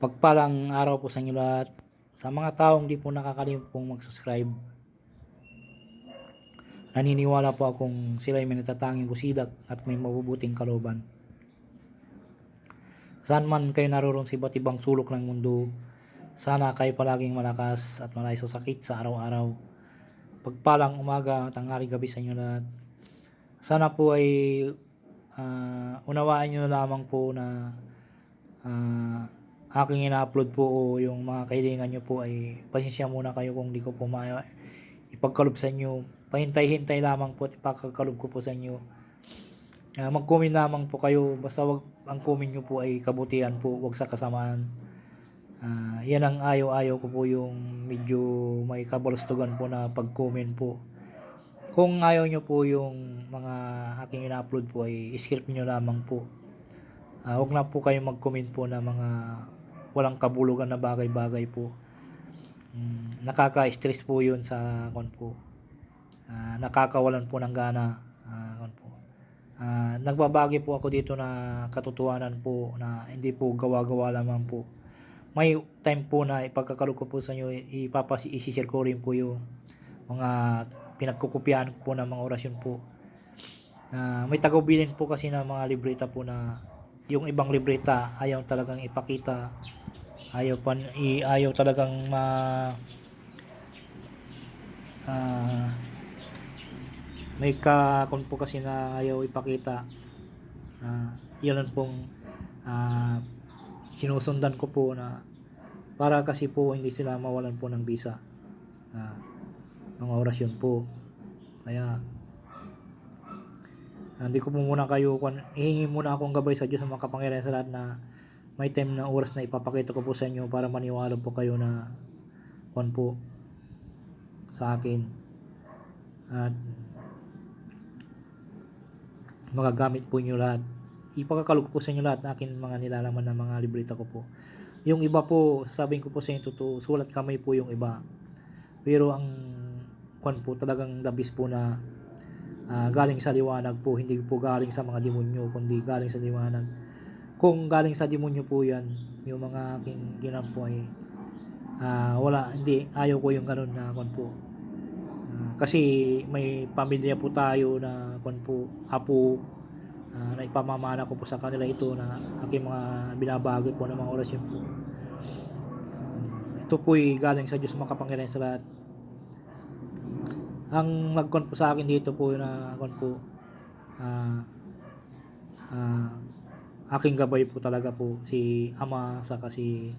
Pagpalang araw po sa inyo lahat. Sa mga taong di po nakakalimut pong mag-subscribe. Naniniwala po akong sila ay may natatanging busidak at may mabubuting kalooban. Saan man kayo naroon sa iba't ibang sulok ng mundo, sana kayo palaging malakas at malay sa sakit sa araw-araw. Pagpalang umaga, tanghali, gabi sa inyo lahat. Sana po ay ah, unawaan nyo lamang po na ah, aking ina-upload po o yung mga kailangan nyo po ay pasensya muna kayo kung di ko po ma ipagkalob sa inyo. Pahintay-hintay lamang po at ipagkalob ko po sa inyo. Ah, mag-comment lamang po kayo basta wag ang comment nyo po ay kabutihan po, wag sa kasamaan. Ah, yan ang ayaw-ayaw ko po yung medyo may kabalastugan po na pag-comment po. Kung ayaw nyo po yung mga aking ina-upload po ay skip nyo lamang po. Ah, wag na po kayo mag-comment po na mga walang kabulugan na bagay-bagay po. Mm, nakaka-stress po yun sa kon po. Ah, nakakawalan po ng gana. Ah, kon po. Ah, nagbabagi po ako dito na katotohanan po na hindi po gawa-gawa lamang po. May time po na ipagkakalog ko po sa inyo, ipapas i-share ko rin po yung mga pinagkukopyahan ko po ng mga orasyon po. Ah, may tagubilin po kasi ng mga libreta po na yung ibang libreta ayaw talagang ipakita ayaw pan i, ayaw talagang ma ah, may kakon po kasi na ayaw ipakita. Uh, yun lang pong ah, sinusundan ko po na para kasi po hindi sila mawalan po ng visa. Ah, mga orasyon po. Kaya Hindi ko po muna kayo, kung hihingi muna akong gabay sa Diyos sa mga kapangyarihan sa lahat na may time na oras na ipapakita ko po sa inyo para maniwala po kayo na kwan po sa akin. At magagamit po inyo lahat. Ipakakalog po sa inyo lahat na akin mga nilalaman na mga libreta ko po. Yung iba po, sasabihin ko po sa inyo totoo, sulat kamay po yung iba. Pero ang kwan po talagang dabis po na ah, galing sa liwanag po, hindi po galing sa mga demonyo, kundi galing sa liwanag. Kung galing sa demonyo po yan, yung mga aking ginam po ay ah, wala, hindi, ayaw ko yung ganun na kwan po. Ah, kasi may pamilya po tayo na kwan po, apo, ah, na ipamamana ko po sa kanila ito na aking mga binabagay po ng mga orasyon po. Ito po'y galing sa Diyos makapangyarihan sa lahat ang nagkon po sa akin dito po na kon po ah ah, aking gabay po talaga po si ama sa si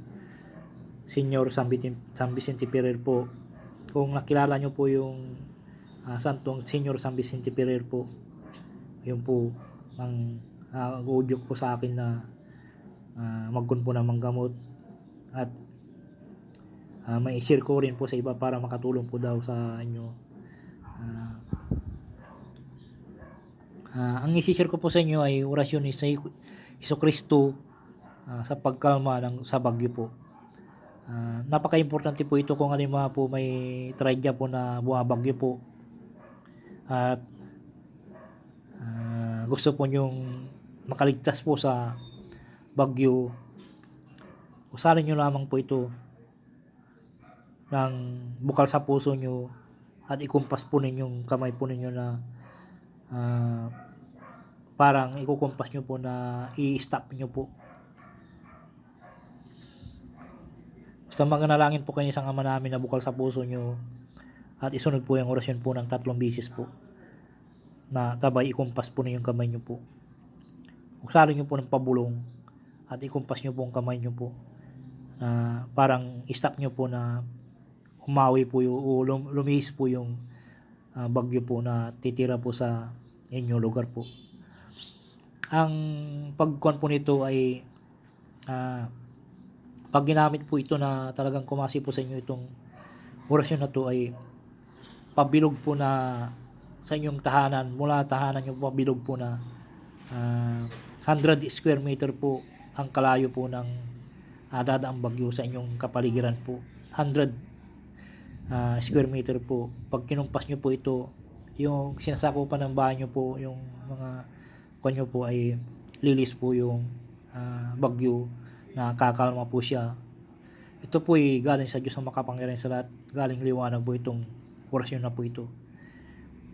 Senior San Vicente, San Vicente Ferrer po. Kung nakilala nyo po yung ah, Santong Senior San Vicente Ferrer po yun po ang uh, po sa akin na uh, magkon po ng manggamot at ah, may share ko rin po sa iba para makatulong po daw sa inyo. Ah, ah, ang isi-share ko po sa inyo ay orasyon ni Kristo ah, sa pagkalma ng sa bagyo po. Ah, napaka-importante po ito kung halimbawa po may tragedya po na bumabagyo po. At ah, gusto po nyong makaligtas po sa bagyo. Usarin nyo lamang po ito ng bukal sa puso nyo at ikumpas po ninyong kamay po ninyo na ah, parang ikukumpas nyo po na i-stop nyo po. Basta maganalangin po kayo isang ama namin na bukal sa puso nyo at isunod po yung orasyon po ng tatlong bisis po na tabay ikumpas po ninyong kamay nyo po. Uksalo nyo po ng pabulong at ikumpas nyo po ang kamay nyo po na parang i-stop nyo po na humawi po yung o po yung ah, bagyo po na titira po sa inyong lugar po. Ang pagkuhan po nito ay ah, pag ginamit po ito na talagang kumasi po sa inyo itong orasyon na to ay pabilog po na sa inyong tahanan mula tahanan yung pabilog po na ah, 100 square meter po ang kalayo po ng uh, dadaang bagyo sa inyong kapaligiran po 100 ah, square meter po. Pag kinumpas nyo po ito, yung sinasakupan ng bahay nyo po, yung mga kanyo po ay lilis po yung ah, bagyo Nakakalma po siya. Ito po ay galing sa Diyos ang makapangyarihan sa lahat. Galing liwanag po itong orasyon na po ito.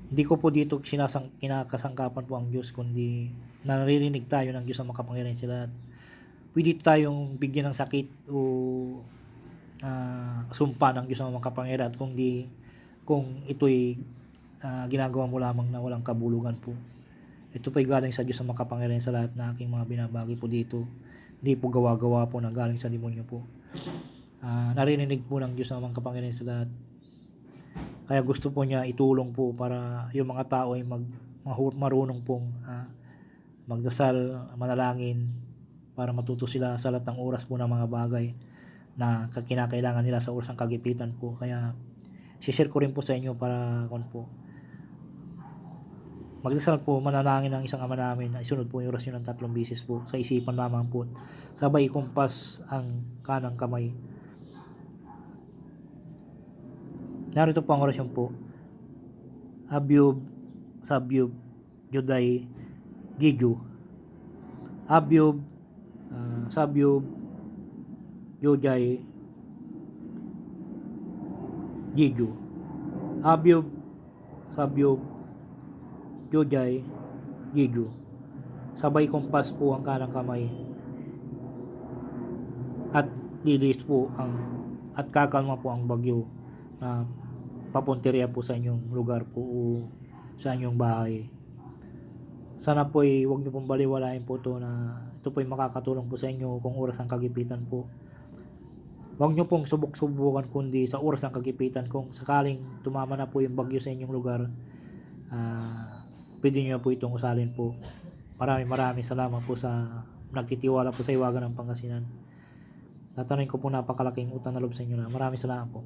Hindi ko po dito sinasang, kinakasangkapan po ang Diyos, kundi naririnig tayo ng Diyos ang makapangyarihan sa lahat. Pwede tayong bigyan ng sakit o ah, sumpa ng Diyos ang makapangyarihan kung di kung ito'y ah, ginagawa mo lamang na walang kabulugan po. Ito po'y galing sa Diyos ang makapangyarihan sa lahat na aking mga binabagi po dito. Hindi po gawa-gawa po na galing sa demonyo po. Ah, narinig po ng Diyos ang makapangyarihan sa lahat. Kaya gusto po niya itulong po para yung mga tao ay mag marunong pong ah, magdasal, manalangin para matuto sila sa lahat ng oras po ng mga bagay na kinakailangan nila sa oras ng kagipitan po. Kaya share ko rin po sa inyo para kon po magdasal po manalangin ng isang ama namin na isunod po yung orasyon ng tatlong bisis po sa isipan lamang po. Sabay kumpas ang kanang kamay. Narito po ang orasyon po. Abyub Sabyub Juday Giju Abyub ah, Sabyub Juday Giju Abyub Sabyub Jojay, Giju. Sabay kumpas po ang kanang kamay. At lilis po ang at kakalma po ang bagyo na papunteriya po sa inyong lugar po o sa inyong bahay. Sana po ay huwag niyo pong baliwalain po to na ito po ay makakatulong po sa inyo kung oras ng kagipitan po. Huwag niyo pong subok-subukan kundi sa oras ng kagipitan kung sakaling tumama na po yung bagyo sa inyong lugar. Ah, pwede nyo po itong usalin po. Maraming maraming salamat po sa nagtitiwala po sa iwagan ng Pangasinan. Tatanungin ko po napakalaking utang na loob sa inyo na. Maraming salamat po.